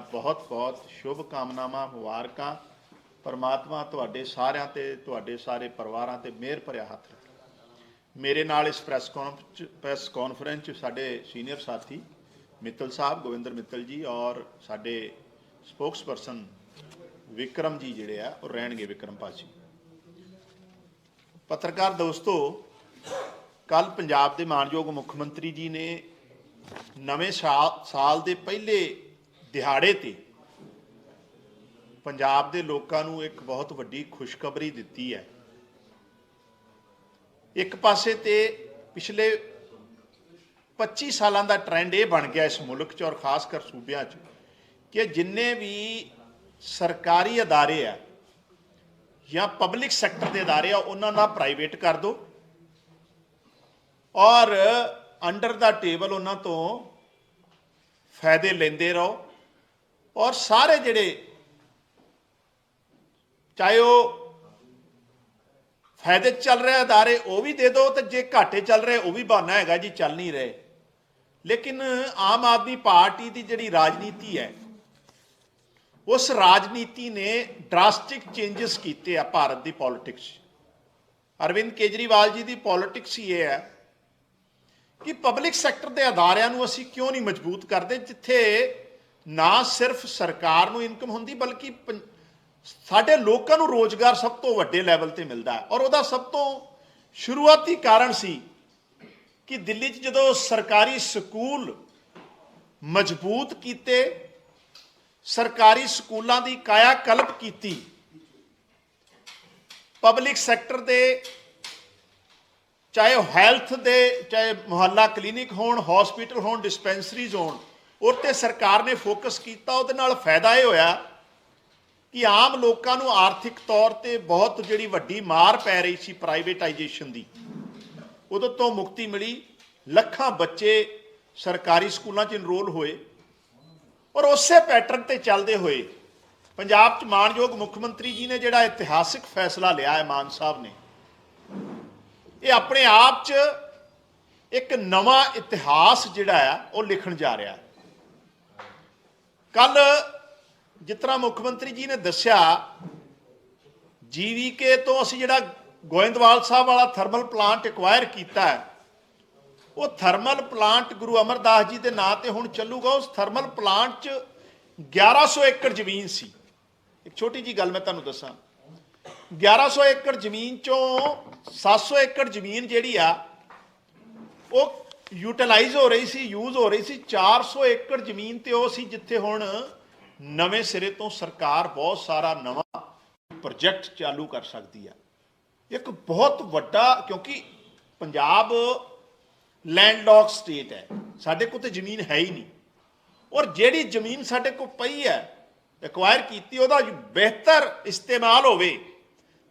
ਮੇਰੀਆਂ ਬਹੁਤ-ਬਹੁਤ ਸ਼ੁਭ ਕਾਮਨਾਵਾਂ, ਮੁਬਾਰਕਾਂ। ਪਰਮਾਤਮਾ ਤੁਹਾਡੇ ਸਾਰਿਆਂ ਤੇ, ਤੁਹਾਡੇ ਸਾਰੇ ਪਰਿਵਾਰਾਂ ਤੇ ਮਿਹਰ ਭਰਿਆ ਹੱਥ ਮੇਰੇ ਨਾਲ ਇਸ ਪ੍ਰੈਸ ਕਾਨਫਰੰਸ ਪ੍ਰੈਸ ਕਾਨਫਰੰਸ 'ਚ ਸਾਡੇ ਸੀਨੀਅਰ ਸਾਥੀ ਮਿੱਤਲ ਸਾਹਿਬ, ਗੋਵਿੰਦਰ ਮਿੱਤਲ ਜੀ ਔਰ ਸਾਡੇ ਸਪੋਕਸਪਰਸਨ ਵਿਕਰਮ ਜੀ ਜਿਹੜੇ ਆ, ਉਹ ਰਹਿਣਗੇ ਵਿਕਰਮ ਪਾਜੀ ਪੱਤਰਕਾਰ ਦੋਸਤੋ ਕੱਲ ਪੰਜਾਬ ਦੇ ਮਾਨਯੋਗ ਮੁੱਖ ਮੰਤਰੀ ਜੀ ਨੇ ਨਵੇਂ ਸਾਲ ਸਾਲ ਦੇ ਪਹਿਲੇ ਦਿਹਾੜੇ ਤੇ ਪੰਜਾਬ ਦੇ ਲੋਕਾਂ ਨੂੰ ਇੱਕ ਬਹੁਤ ਵੱਡੀ ਖੁਸ਼ਖਬਰੀ ਦਿੱਤੀ ਹੈ। ਇੱਕ ਪਾਸੇ ਤੇ ਪਿਛਲੇ 25 ਸਾਲਾਂ ਦਾ ਟ੍ਰੈਂਡ ਇਹ ਬਣ ਗਿਆ ਇਸ ਮੁਲਕ 'ਚ ਔਰ ਖਾਸ ਕਰ ਸੂਬਿਆਂ 'ਚ ਕਿ ਜਿੰਨੇ ਵੀ ਸਰਕਾਰੀ ਅਦਾਰੇ ਆ ਜਾਂ ਪਬਲਿਕ ਸੈਕਟਰ ਦੇ ਅਦਾਰੇ ਆ, ਉਹਨਾਂ ਦਾ ਪ੍ਰਾਈਵੇਟ ਕਰ ਦਿਓ ਔਰ ਅੰਡਰ ਦਾ ਟੇਬਲ ਉਹਨਾਂ ਤੋਂ ਫਾਇਦੇ ਲੈਂਦੇ ਰਹੋ। ਔਰ ਸਾਰੇ ਜਿਹੜੇ ਚਾਹੇ ਉਹ ਫਾਇਦੇ 'ਚ ਚੱਲ ਰਿਹਾ ਅਦਾਰੇ, ਉਹ ਵੀ ਦੇ ਦਿਓ ਤੇ ਜੇ ਘਾਟੇ ਚੱਲ ਰਹੇ, ਉਹ ਵੀ ਬਹਾਨਾ ਹੈਗਾ ਜੀ, ਚੱਲ ਨਹੀਂ ਰਹੇ। ਲੇਕਿਨ ਆਮ ਆਦਮੀ ਪਾਰਟੀ ਦੀ ਜਿਹੜੀ ਰਾਜਨੀਤੀ ਹੈ, ਉਸ ਰਾਜਨੀਤੀ ਨੇ ਡਰਾਸਟਿਕ ਚੇਂਜਸ ਕੀਤੇ ਆ ਭਾਰਤ ਦੀ ਪੋਲਿਟਿਕਸ ਅਰਵਿੰਦ ਕੇਜਰੀਵਾਲ ਜੀ ਦੀ ਪੋਲਿਟਿਕਸ ਹੀ ਇਹ ਹੈ ਕਿ ਪਬਲਿਕ ਸੈਕਟਰ ਦੇ ਅਦਾਰਿਆਂ ਨੂੰ ਅਸੀਂ ਕਿਉਂ ਨਹੀਂ ਮਜ਼ਬੂਤ ਕਰਦੇ, ਜਿੱਥੇ ਨਾ ਸਿਰਫ ਸਰਕਾਰ ਨੂੰ ਇਨਕਮ ਹੁੰਦੀ, ਬਲਕਿ ਪੰ- ਸਾਡੇ ਲੋਕਾਂ ਨੂੰ ਰੋਜ਼ਗਾਰ ਸਭ ਤੋਂ ਵੱਡੇ ਲੈਵਲ ਤੇ ਮਿਲਦਾ ਹੈ। ਔਰ ਉਹਦਾ ਸਭ ਤੋਂ ਸ਼ੁਰੂਆਤੀ ਕਾਰਨ ਸੀ ਕਿ ਦਿੱਲੀ 'ਚ ਜਦੋਂ ਸਰਕਾਰੀ ਸਕੂਲ ਮਜ਼ਬੂਤ ਕੀਤੇ, ਸਰਕਾਰੀ ਸਕੂਲਾਂ ਦੀ ਕਾਇਆ ਕਲਪ ਕੀਤੀ, ਪਬਲਿਕ ਸੈਕਟਰ ਦੇ, ਚਾਹੇ ਉਹ ਹੈਲਥ ਦੇ, ਚਾਹੇ ਮੁਹੱਲਾ ਕਲੀਨਿਕ ਹੋਣ, ਹਸਪੀਟਲ ਹੋਣ, ਡਿਸਪੈਂਸਰੀਜ਼ ਹੋਣ ਉਹ ਤੇ ਸਰਕਾਰ ਨੇ ਫੋਕਸ ਕੀਤਾ, ਉਹਦੇ ਨਾਲ ਫਾਇਦਾ ਇਹ ਹੋਇਆ ਕਿ ਆਮ ਲੋਕਾਂ ਨੂੰ ਆਰਥਿਕ ਤੌਰ ਤੇ ਬਹੁਤ ਜਿਹੜੀ ਵੱਡੀ ਮਾਰ ਪੈ ਰਹੀ ਸੀ ਪ੍ਰਾਈਵੇਟਾਈਜੇਸ਼ਨ ਦੀ। ਉਦੋਂ ਤੋਂ ਮੁਕਤੀ ਮਿਲੀ, ਲੱਖਾਂ ਬੱਚੇ ਸਰਕਾਰੀ ਸਕੂਲਾਂ 'ਚ ਇਨਰੋਲ ਹੋਏ ਔਰ ਉਸੇ ਪੈਟਰਨ ਤੇ ਚੱਲਦੇ ਹੋਏ ਪੰਜਾਬ 'ਚ ਮਾਨਯੋਗ ਮੁੱਖ ਮੰਤਰੀ ਜੀ ਨੇ ਜਿਹੜਾ ਇਤਿਹਾਸਿਕ ਫੈਸਲਾ ਲਿਆ ਹੈ ਮਾਨ ਸਾਹਿਬ ਨੇ, ਇਹ ਆਪਣੇ ਆਪ 'ਚ ਇੱਕ ਨਵਾਂ ਇਤਿਹਾਸ ਜਿਹੜਾ ਆ, ਉਹ ਲਿਖਣ ਜਾ ਰਿਹਾ। ਹੈ ਕੱਲ ਜਿਸ ਤਰ੍ਹਾਂ ਮੁੱਖ ਮੰਤਰੀ ਜੀ ਨੇ ਦੱਸਿਆ ਜੀਵੀਕੇ ਤੋਂ ਅਸੀਂ ਜਿਹੜਾ ਗੋਇੰਦਵਾਲ ਸਾਹਿਬ ਵਾਲਾ ਥਰਮਲ ਪਲਾਂਟ ਐਕਵਾਇਰ ਕੀਤਾ ਹੈ, ਉਹ ਥਰਮਲ ਪਲਾਂਟ ਗੁਰੂ ਅਮਰਦਾਸ ਜੀ ਦੇ ਨਾਂ ਤੇ ਹੁਣ ਚੱਲੂਗਾ। ਉਸ ਥਰਮਲ ਪਲਾਂਟ 'ਚ 1100 ਏਕੜ ਜ਼ਮੀਨ ਸੀ। ਇੱਕ ਛੋਟੀ ਜੀ ਗੱਲ ਮੈਂ ਤੁਹਾਨੂੰ ਦੱਸਾਂ 1100 ਏਕੜ ਜ਼ਮੀਨ ਚੋਂ 700 ਏਕੜ ਜ਼ਮੀਨ ਜਿਹੜੀ ਆ, ਉਹ ਯੂਟਿਲਾਈਜ਼ ਹੋ ਰਹੀ ਸੀ ਯੂਜ਼ ਹੋ ਰਹੀ ਸੀ 400 ਏਕੜ ਜ਼ਮੀਨ ਤੇ ਉਹ ਸੀ ਜਿੱਥੇ ਹੁਣ ਨਵੇਂ ਸਿਰੇ ਤੋਂ ਸਰਕਾਰ ਬਹੁਤ ਸਾਰਾ ਨਵਾਂ ਪ੍ਰੋਜੈਕਟ ਚਾਲੂ ਕਰ ਸਕਦੀ ਆ। ਇੱਕ ਬਹੁਤ ਵੱਡਾ, ਕਿਉਂਕਿ ਪੰਜਾਬ ਲੈਂਡਲੌਕ ਸਟੇਟ ਹੈ, ਸਾਡੇ ਕੋਲ ਤੇ ਜ਼ਮੀਨ ਹੈ ਹੀ ਨਹੀਂ। ਔਰ ਜਿਹੜੀ ਜ਼ਮੀਨ ਸਾਡੇ ਕੋਲ ਪਈ ਹੈ ਐਕਵਾਇਰ ਕੀਤੀ, ਉਹਦਾ ਬਿਹਤਰ ਇਸਤੇਮਾਲ ਹੋਵੇ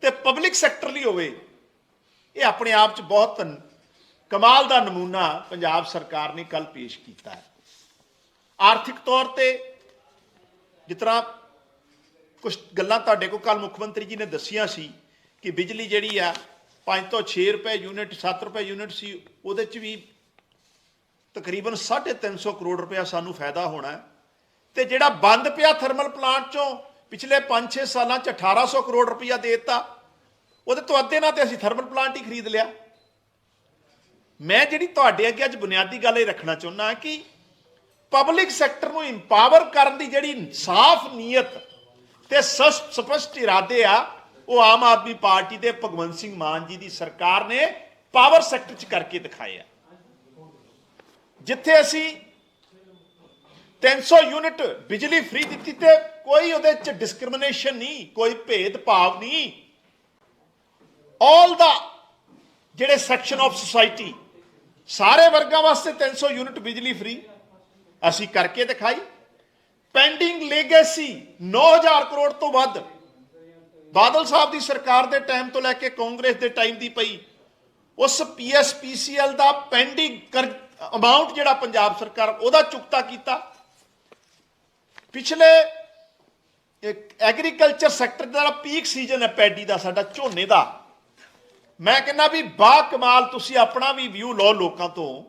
ਤੇ ਪਬਲਿਕ ਸੈਕਟਰ ਲਈ ਹੋਵੇ, ਇਹ ਆਪਣੇ ਆਪ 'ਚ ਬਹੁਤ ਕਮਾਲ ਦਾ ਨਮੂਨਾ ਪੰਜਾਬ ਸਰਕਾਰ ਨੇ ਕੱਲ ਪੇਸ਼ ਕੀਤਾ ਹੈ। ਆਰਥਿਕ ਤੌਰ ਤੇ ਜਿਸ ਤਰ੍ਹਾਂ ਕੁਝ ਗੱਲਾਂ ਤੁਹਾਡੇ ਕੋਲ ਕੱਲ ਮੁੱਖ ਮੰਤਰੀ ਜੀ ਨੇ ਦੱਸੀਆਂ ਸੀ ਕਿ ਬਿਜਲੀ ਜਿਹੜੀ ਆ 5 ਤੋਂ 6 ਰੁਪਏ ਯੂਨਿਟ 7 ਰੁਪਏ ਯੂਨਿਟ ਸੀ, ਉਹਦੇ 'ਚ ਵੀ ਤਕਰੀਬਨ 350 ਕਰੋੜ ਰੁਪਇਆ ਸਾਨੂੰ ਫਾਇਦਾ ਹੋਣਾ ਹੈ। ਤੇ ਜਿਹੜਾ ਬੰਦ ਪਿਆ ਥਰਮਲ ਪਲਾਂਟ ਚੋਂ ਪਿਛਲੇ 5-6 ਸਾਲਾਂ 'ਚ 1800 ਕਰੋੜ ਰੁਪਇਆ ਦੇ ਦਿੱਤਾ, ਉਹਦੇ ਤੋਂ ਅੱਧੇ ਨਾਲ ਤੇ ਅਸੀਂ ਥਰਮਲ ਪਲਾਂਟ ਹੀ ਖਰੀਦ ਲਿਆ। ਮੈਂ ਜਿਹੜੀ ਤੁਹਾਡੇ ਅੱਗੇ ਅੱਜ ਬੁਨਿਆਦੀ ਗੱਲ ਇਹ ਰੱਖਣਾ ਚਾਹੁੰਦਾ ਕਿ ਪਬਲਿਕ ਸੈਕਟਰ ਨੂੰ ਇੰਪਾਵਰ ਕਰਨ ਦੀ ਜਿਹੜੀ ਸਾਫ਼ ਨੀਅਤ ਤੇ ਸਸ- ਸਪਸ਼ਟ ਇਰਾਦੇ ਆ, ਉਹ ਆਮ ਆਦਮੀ ਪਾਰਟੀ ਦੇ ਭਗਵੰਤ ਸਿੰਘ ਮਾਨ ਜੀ ਦੀ ਸਰਕਾਰ ਨੇ ਪਾਵਰ ਸੈਕਟਰ 'ਚ ਕਰਕੇ ਦਿਖਾਏ ਆ। ਜਿੱਥੇ ਅਸੀਂ 300 ਯੂਨਿਟ ਬਿਜਲੀ ਫ੍ਰੀ ਦਿੱਤੀ ਤੇ ਕੋਈ ਉਹਦੇ 'ਚ ਡਿਸਕ੍ਰਿਮੀਨੇਸ਼ਨ ਨਹੀਂ, ਕੋਈ ਭੇਦਭਾਵ ਨਹੀਂ। ਆਲ ਦਾ ਜਿਹੜੇ ਸੈਕਸ਼ਨ ਆਫ ਸੁਸਾਇਟੀ ਸਾਰੇ ਵਰਗਾਂ ਵਾਸਤੇ 300 ਯੂਨਿਟ ਬਿਜਲੀ ਫ੍ਰੀ। ਅਸੀਂ ਕਰਕੇ ਦਿਖਾਈ। ਪੈਂਡਿੰਗ ਲੈਗੇਸੀ 9000 ਕਰੋੜ ਤੋਂ ਵੱਧ। ਬਾਦਲ ਸਾਹਿਬ ਦੀ ਸਰਕਾਰ ਦੇ ਟਾਈਮ ਤੋਂ ਲੈ ਕੇ ਕਾਂਗਰਸ ਦੇ ਟਾਈਮ ਦੀ ਪਈ, ਉਸ ਪੀਐਸਪੀਸੀਐਲ ਦਾ ਪੈਂਡਿੰਗ ਅਮਾਉਂਟ ਜਿਹੜਾ ਪੰਜਾਬ ਸਰਕਾਰ ਉਹਦਾ ਚੁਕਤਾ ਕੀਤਾ। ਪਿਛਲੇ ਐਗਰੀਕਲਚਰ ਸੈਕਟਰ ਦਾ ਪੀਕ ਸੀਜ਼ਨ ਹੈ, ਪੈਡੀ ਦਾ, ਸਾਡਾ ਝੋਨੇ ਦਾ। ਮੈਂ ਕਹਿੰਦਾ ਵੀ ਬਾ ਕਮਾਲ ਤੁਸੀਂ ਆਪਣਾ ਵੀ ਵਿਊ ਲਓ ਲੋਕਾਂ ਤੋਂ,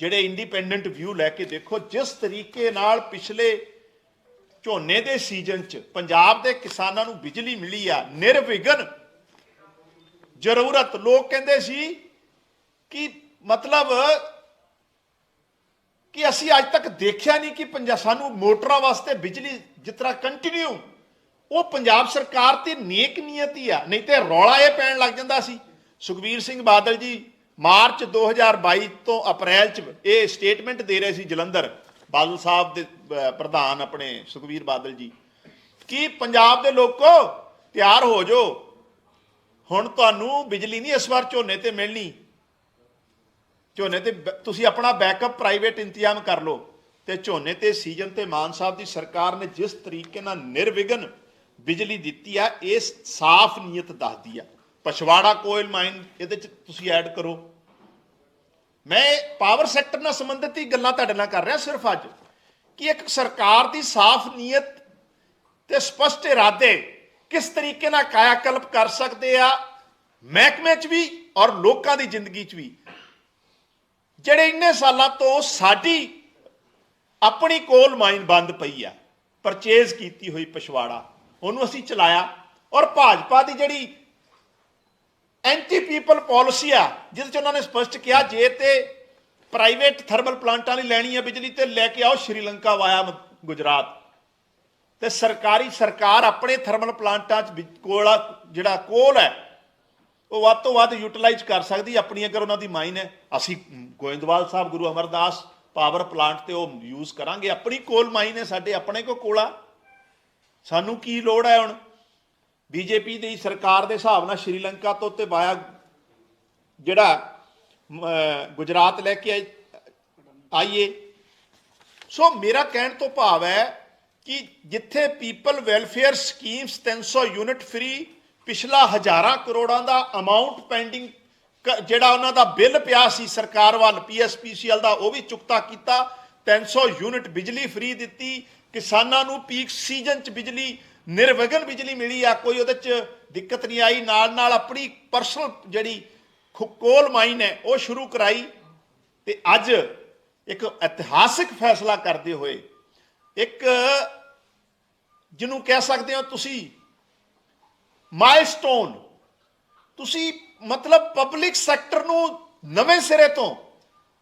ਜਿਹੜੇ ਇੰਡੀਪੈਂਡੈਂਟ ਵਿਊ ਲੈ ਕੇ ਦੇਖੋ, ਜਿਸ ਤਰੀਕੇ ਨਾਲ ਪਿਛਲੇ ਝੋਨੇ ਦੇ ਸੀਜ਼ਨ 'ਚ ਪੰਜਾਬ ਦੇ ਕਿਸਾਨਾਂ ਨੂੰ ਬਿਜਲੀ ਮਿਲੀ ਆ, ਨਿਰਵਿਘਨ ਜ਼ਰੂਰਤ। ਲੋਕ ਕਹਿੰਦੇ ਸੀ ਕਿ ਮਤਲਬ ਕਿ ਅਸੀਂ ਅੱਜ ਤੱਕ ਦੇਖਿਆ ਨਹੀਂ ਕਿ ਪੰਜਾਬ ਸਾਨੂੰ ਮੋਟਰਾਂ ਵਾਸਤੇ ਬਿਜਲੀ ਜਿਸ ਤਰ੍ਹਾਂ ਕੰਟੀਨਿਊ ਉਹ ਪੰਜਾਬ ਸਰਕਾਰ ਤੇ ਨੇਕ ਨੀਅਤ ਹੀ ਆ, ਨਹੀਂ ਤੇ ਰੌਲਾ ਇਹ ਪੈਣ ਲੱਗ ਜਾਂਦਾ ਸੀ ਸੁਖਬੀਰ ਸਿੰਘ ਬਾਦਲ ਜੀ, ਮਾਰਚ 2022 ਤੋਂ ਅਪ੍ਰੈਲ ਚ ਇਹ ਸਟੇਟਮੈਂਟ ਦੇ ਰਹੇ ਸੀ ਜਲੰਧਰ, ਬਾਦਲ ਸਾਹਿਬ ਦੇ ਪ੍ਰਧਾਨ ਆਪਣੇ ਸੁਖਬੀਰ ਬਾਦਲ ਜੀ। ਕਿ ਪੰਜਾਬ ਦੇ ਲੋਕੋ ਤਿਆਰ ਹੋ ਜਾਓ? ਹੁਣ ਤੁਹਾਨੂੰ ਬਿਜਲੀ ਨਹੀਂ ਇਸ ਵਾਰ ਝੋਨੇ ਤੇ ਮਿਲਣੀ। ਝੋਨੇ ਤੇ ਬ- ਤੁਸੀਂ ਆਪਣਾ ਬੈਕਅਪ ਪ੍ਰਾਈਵੇਟ ਇੰਤਜ਼ਾਮ ਕਰ ਲਓ। ਤੇ ਝੋਨੇ ਤੇ ਸੀਜ਼ਨ ਤੇ ਮਾਨ ਸਾਹਿਬ ਦੀ ਸਰਕਾਰ ਨੇ ਜਿਸ ਤਰੀਕੇ ਨਾਲ ਨਿਰਵਿਘਨ ਬਿਜਲੀ ਦਿੱਤੀ ਆ, ਇਹ ਸਾਫ਼ ਨੀਅਤ ਦੱਸਦੀ ਆ। ਪਛਵਾੜਾ ਕੋਇਲ ਮਾਈਨ ਇਹਦੇ ਚ ਤੁਸੀਂ ਐਡ ਕਰੋ। ਮੈਂ ਪਾਵਰ ਸੈਕਟਰ ਨਾਲ ਸੰਬੰਧਿਤ ਹੀ ਗੱਲਾਂ ਤੁਹਾਡੇ ਨਾਲ ਕਰ ਰਿਹਾ ਸਿਰਫ ਅੱਜ, ਕਿ ਇੱਕ ਸਰਕਾਰ ਦੀ ਸਾਫ਼ ਨੀਅਤ ਤੇ ਸਪਸ਼ਟ ਇਰਾਦੇ ਕਿਸ ਤਰੀਕੇ ਨਾਲ ਕਾਇਆਕਲਪ ਕਰ ਸਕਦੇ ਆ, ਮਹਿਕਮੇ 'ਚ ਵੀ ਔਰ ਲੋਕਾਂ ਦੀ ਜ਼ਿੰਦਗੀ 'ਚ ਵੀ। ਜਿਹੜੇ ਇੰਨੇ ਸਾਲਾਂ ਤੋਂ ਸਾਡੀ ਆਪਣੀ ਕੋਲ ਮਾਈਨ ਬੰਦ ਪਈ ਆ ਪਰਚੇਜ਼ ਕੀਤੀ ਹੋਈ ਪਛਵਾੜਾ, ਉਹਨੂੰ ਅਸੀਂ ਚਲਾਇਆ ਔਰ ਭਾਜਪਾ ਦੀ ਜਿਹੜੀ ਐਂਟੀ ਪੀਪਲ ਪਾਲਿਸੀ ਆ, ਜਿਹਦੇ ਚ ਉਹਨਾਂ ਨੇ ਸਪਸ਼ਟ ਕਿਹਾ, ਜੇ ਤੇ ਪ੍ਰਾਈਵੇਟ ਥਰਮਲ ਪਲਾਂਟਾਂ ਲਈ ਲੈਣੀ ਹੈ ਬਿਜਲੀ, ਤੇ ਲੈ ਕੇ ਆਓ ਸ਼੍ਰੀਲੰਕਾ ਵਾਇਆ ਗੁਜਰਾਤ। ਤੇ ਸਰਕਾਰੀ ਸਰਕਾਰ ਆਪਣੇ ਥਰਮਲ ਪਲਾਂਟਾਂ 'ਚ ਬਿਜ- ਕੋਲਾ ਜਿਹੜਾ ਕੋਲ ਹੈ, ਉਹ ਵੱਧ ਤੋਂ ਵੱਧ ਯੂਟਿਲਾਈਜ਼ ਕਰ ਸਕਦੀ ਆਪਣੀ ਅਗਰ ਉਹਨਾਂ ਦੀ ਮਾਈਨ ਹੈ। ਅਸੀਂ ਗੋਇੰਦਵਾਲ ਸਾਹਿਬ, ਗੁਰੂ ਅਮਰਦਾਸ ਪਾਵਰ ਪਲਾਂਟ ਤੇ ਉਹ ਯੂਜ਼ ਕਰਾਂਗੇ। ਆਪਣੀ ਕੋਲ ਮਾਈਨ ਹੈ ਸਾਡੇ, ਆਪਣੇ ਕੋ ਕੋਲਾ ਸਾਨੂੰ ਕੀ ਲੋੜ ਹੈ ਹੁਣ? ਬੀਜੇਪੀ ਦੀ ਸਰਕਾਰ ਦੇ ਹਿਸਾਬ ਨਾਲ ਸ਼੍ਰੀਲੰਕਾ ਤੋਂ ਤੇ ਵਾਇਆ ਜਿਹੜਾ ਗੁਜਰਾਤ ਲੈ ਕੇ ਆਈ- ਆਈਏ। ਸੋ ਮੇਰਾ ਕਹਿਣ ਤੋਂ ਭਾਵ ਹੈ ਕਿ ਜਿੱਥੇ people welfare schemes 300 unit free ਪਿਛਲਾ ਹਜ਼ਾਰਾਂ ਕਰੋੜਾਂ ਦਾ ਅਮਾਉਂਟ ਪੈਂਡਿੰਗ ਜਿਹੜਾ ਉਹਨਾਂ ਦਾ ਬਿੱਲ ਪਿਆ ਸੀ ਸਰਕਾਰ ਵੱਲ ਪੀਐਸਪੀਸੀਐਲ ਦਾ, ਉਹ ਵੀ ਚੁਕਤਾ ਕੀਤਾ। 300 ਯੂਨਿਟ ਬਿਜਲੀ ਫ੍ਰੀ ਦਿੱਤੀ। ਕਿਸਾਨਾਂ ਨੂੰ ਪੀਕ ਸੀਜ਼ਨ 'ਚ ਬਿਜਲੀ ਨਿਰਵਿਘਨ ਬਿਜਲੀ ਮਿਲੀ ਆ, ਕੋਈ ਉਹਦੇ 'ਚ ਦਿੱਕਤ ਨਹੀਂ ਆਈ। ਨਾਲ ਨਾਲ ਆਪਣੀ ਪਰਸਨਲ ਜਿਹੜੀ ਖੁ- ਕੋਲ ਮਾਈਨ ਹੈ, ਉਹ ਸ਼ੁਰੂ ਕਰਾਈ। ਤੇ ਅੱਜ ਇੱਕ ਇਤਿਹਾਸਿਕ ਫੈਸਲਾ ਕਰਦੇ ਹੋਏ ਇੱਕ ਜਿਹਨੂੰ ਕਹਿ ਸਕਦੇ ਹੋ ਤੁਸੀਂ ਮਾਈਲਸਟੋਨ ਤੁਸੀਂ ਮਤਲਬ ਪਬਲਿਕ ਸੈਕਟਰ ਨੂੰ ਨਵੇਂ ਸਿਰੇ ਤੋਂ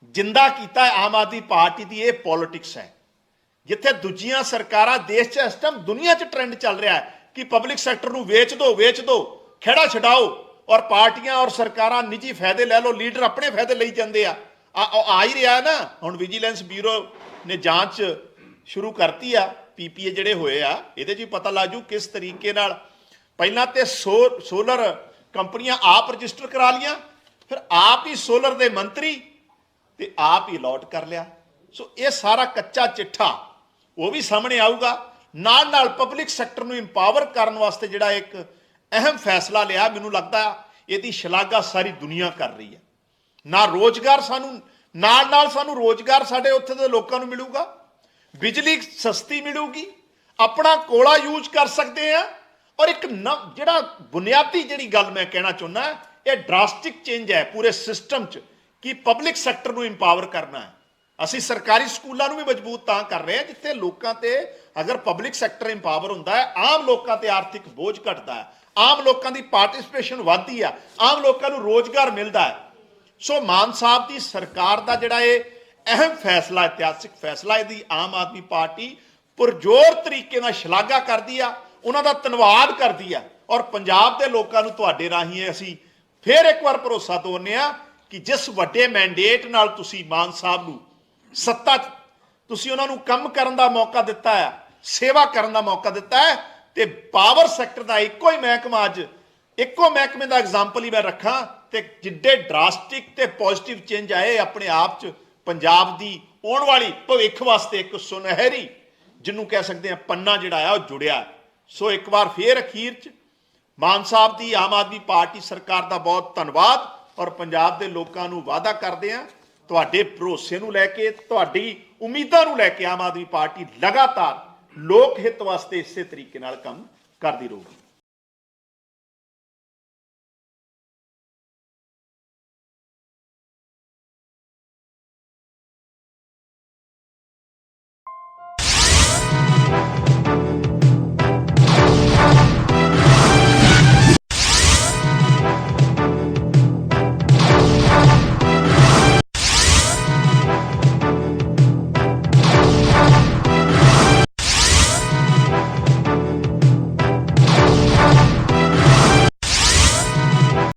ਜਿੰਦਾ ਕੀਤਾ ਆਮ ਆਦਮੀ ਪਾਰਟੀ ਦੀ ਇਹ ਪੋਲਿਟਿਕਸ ਹੈ। ਜਿੱਥੇ ਦੂਜੀਆਂ ਸਰਕਾਰਾਂ ਦੇਸ਼ 'ਚ ਇਸ ਟਾਈਮ ਦੁਨੀਆ 'ਚ ਟ੍ਰੈਂਡ ਚੱਲ ਰਿਹਾ ਹੈ ਕਿ ਪਬਲਿਕ ਸੈਕਟਰ ਨੂੰ ਵੇਚ ਦਿਓ ਵੇਚ ਦਿਓ ਖੇੜਾ ਛਡਾਓ ਔਰ ਪਾਰਟੀਆਂ ਔਰ ਸਰਕਾਰਾਂ ਨਿੱਜੀ ਫਾਇਦੇ ਲੈ ਲਓ, ਲੀਡਰ ਆਪਣੇ ਫਾਇਦੇ ਲਈ ਜਾਂਦੇ ਆ। ਆ ਆ- ਆ ਹੀ ਰਿਹਾ ਨਾ। ਹੁਣ ਵਿਜੀਲੈਂਸ ਬਿਊਰੋ ਨੇ ਜਾਂਚ ਸ਼ੁਰੂ ਕਰਤੀ ਆ ਪੀਪੀਏ ਜਿਹੜੇ ਹੋਏ ਆ, ਇਹਦੇ 'ਚ ਵੀ ਪਤਾ ਲੱਗ ਜੂ ਕਿਸ ਤਰੀਕੇ ਨਾਲ ਪਹਿਲਾਂ ਤੇ ਸੋ- ਸੋਲਰ ਕੰਪਨੀਆਂ ਆਪ ਰਜਿਸਟਰ ਕਰਾ ਲੀਆਂ ਫਿਰ ਆਪ ਹੀ ਸੋਲਰ ਦੇ ਮੰਤਰੀ ਤੇ ਆਪ ਹੀ ਅਲਾਟ ਕਰ ਲਿਆ। ਸੋ ਇਹ ਸਾਰਾ ਕੱਚਾ ਚਿੱਠਾ ਉਹ ਵੀ ਸਾਹਮਣੇ ਆਊਗਾ। ਨਾਲ ਨਾਲ ਪਬਲਿਕ ਸੈਕਟਰ ਨੂੰ ਇੰਪਾਵਰ ਕਰਨ ਵਾਸਤੇ ਜਿਹੜਾ ਇੱਕ ਅਹਿਮ ਫੈਸਲਾ ਲਿਆ, ਮੈਨੂੰ ਲੱਗਦਾ ਇਹਦੀ ਸ਼ਲਾਘਾ ਸਾਰੀ ਦੁਨੀਆ ਕਰ ਰਹੀ ਹੈ। ਨਾ ਰੋਜ਼ਗਾਰ ਸਾਨੂੰ, ਨਾਲ ਨਾਲ ਸਾਨੂੰ ਰੋਜ਼ਗਾਰ ਸਾਡੇ ਉੱਥੇ ਦੇ ਲੋਕਾਂ ਨੂੰ ਮਿਲੂਗਾ। ਬਿਜਲੀ ਸਸਤੀ ਮਿਲੂਗੀ। ਆਪਣਾ ਕੋਲਾ ਯੂਜ਼ ਕਰ ਸਕਦੇ ਆ ਔਰ ਇੱਕ ਨਵ ਜਿਹੜਾ ਬੁਨਿਆਦੀ ਜਿਹੜੀ ਗੱਲ ਮੈਂ ਕਹਿਣਾ ਚਾਹੁੰਦਾ, ਇਹ ਡਰਾਸਟਿਕ ਚੇਂਜ ਹੈ ਪੂਰੇ ਸਿਸਟਮ 'ਚ ਕਿ ਪਬਲਿਕ ਸੈਕਟਰ ਨੂੰ ਇੰਪਾਵਰ ਕਰਨਾ ਹੈ। ਅਸੀਂ ਸਰਕਾਰੀ ਸਕੂਲਾਂ ਨੂੰ ਵੀ ਮਜ਼ਬੂਤ ਤਾਂ ਕਰ ਰਹੇ ਹਾਂ, ਜਿੱਥੇ ਲੋਕਾਂ ਤੇ ਅਗਰ ਪਬਲਿਕ ਸੈਕਟਰ ਇੰਪਾਵਰ ਹੁੰਦਾ ਹੈ, ਆਮ ਲੋਕਾਂ ਤੇ ਆਰਥਿਕ ਬੋਝ ਘਟਦਾ ਹੈ, ਆਮ ਲੋਕਾਂ ਦੀ ਪਾਰਟਿਸਿਪੇਸ਼ਨ ਵੱਧਦੀ ਆ ਆਮ ਲੋਕਾਂ ਨੂੰ ਰੋਜ਼ਗਾਰ ਮਿਲਦਾ ਹੈ। ਸੋ ਮਾਨ ਸਾਹਿਬ ਦੀ ਸਰਕਾਰ ਦਾ ਜਿਹੜਾ ਇਹ ਅਹਿਮ ਫੈਸਲਾ, ਇਤਿਹਾਸਿਕ ਫੈਸਲਾ, ਇਹਦੀ ਆਮ ਆਦਮੀ ਪਾਰਟੀ ਪੁਰਜੋਰ ਤਰੀਕੇ ਨਾਲ ਸ਼ਲਾਘਾ ਕਰਦੀ ਆ, ਉਹਨਾਂ ਦਾ ਧੰਨਵਾਦ ਕਰਦੀ ਆ ਔਰ ਪੰਜਾਬ ਦੇ ਲੋਕਾਂ ਨੂੰ ਤੁਹਾਡੇ ਰਾਹੀਂ ਅਸੀਂ ਫੇਰ ਇੱਕ ਵਾਰ ਭਰੋਸਾ ਦਿਵਾਉਂਦੇ ਆ ਕਿ ਜਿਸ ਵੱਡੇ ਮੈਂਡੇਟ ਨਾਲ ਤੁਸੀਂ ਮਾਨ ਸਾਹਿਬ ਨੂੰ ਸੱਤਾ 'ਚ। ਤੁਸੀਂ ਉਹਨਾਂ ਨੂੰ ਕੰਮ ਕਰਨ ਦਾ ਮੌਕਾ ਦਿੱਤਾ ਹੈ ਸੇਵਾ ਕਰਨ ਦਾ ਮੌਕਾ ਦਿੱਤਾ ਹੈ ਤੇ ਪਾਵਰ ਸੈਕਟਰ ਦਾ ਇੱਕੋ ਹੀ ਮਹਿਕਮਾ ਅੱਜ, ਇੱਕੋ ਮਹਿਕਮੇ ਦਾ ਐਗਜ਼ਾਮਪਲ ਹੀ ਮੈਂ ਰੱਖਾਂ ਤੇ ਜਿੱਡੇ ਡਰਾਸਟਿਕ ਤੇ ਪੋਜ਼ਿਟਿਵ ਚੇਂਜ ਆਏ ਆਪਣੇ ਆਪ 'ਚ, ਪੰਜਾਬ ਦੀ ਆਉਣ ਵਾਲੀ ਭਵਿੱਖ ਵਾਸਤੇ ਇੱਕ ਸੁਨਹਿਰੀ, ਜਿਹਨੂੰ ਕਹਿ ਸਕਦੇ ਆ ਪੰਨਾ ਜਿਹੜਾ ਆ ਉਹ ਜੁੜਿਆ। ਸੋ ਇੱਕ ਵਾਰ ਫੇਰ ਅਖੀਰ 'ਚ, ਮਾਨ ਸਾਹਿਬ ਦੀ, ਆਮ ਆਦਮੀ ਪਾਰਟੀ ਸਰਕਾਰ ਦਾ ਬਹੁਤ ਧੰਨਵਾਦ ਔਰ ਪੰਜਾਬ ਦੇ ਲੋਕਾਂ ਨੂੰ ਵਾਅਦਾ ਕਰਦੇ ਆ ਤੁਹਾਡੇ ਭਰੋਸੇ ਨੂੰ ਲੈ ਕੇ, ਤੁਹਾਡੀ ਉਮੀਦਾਂ ਨੂੰ ਲੈ ਕੇ ਆਮ ਆਦਮੀ ਪਾਰਟੀ ਲਗਾਤਾਰ ਲੋਕ ਹਿੱਤ ਵਾਸਤੇ ਇਸੇ ਤਰੀਕੇ ਨਾਲ ਕੰਮ ਕਰਦੀ ਰਹੂਗੀ।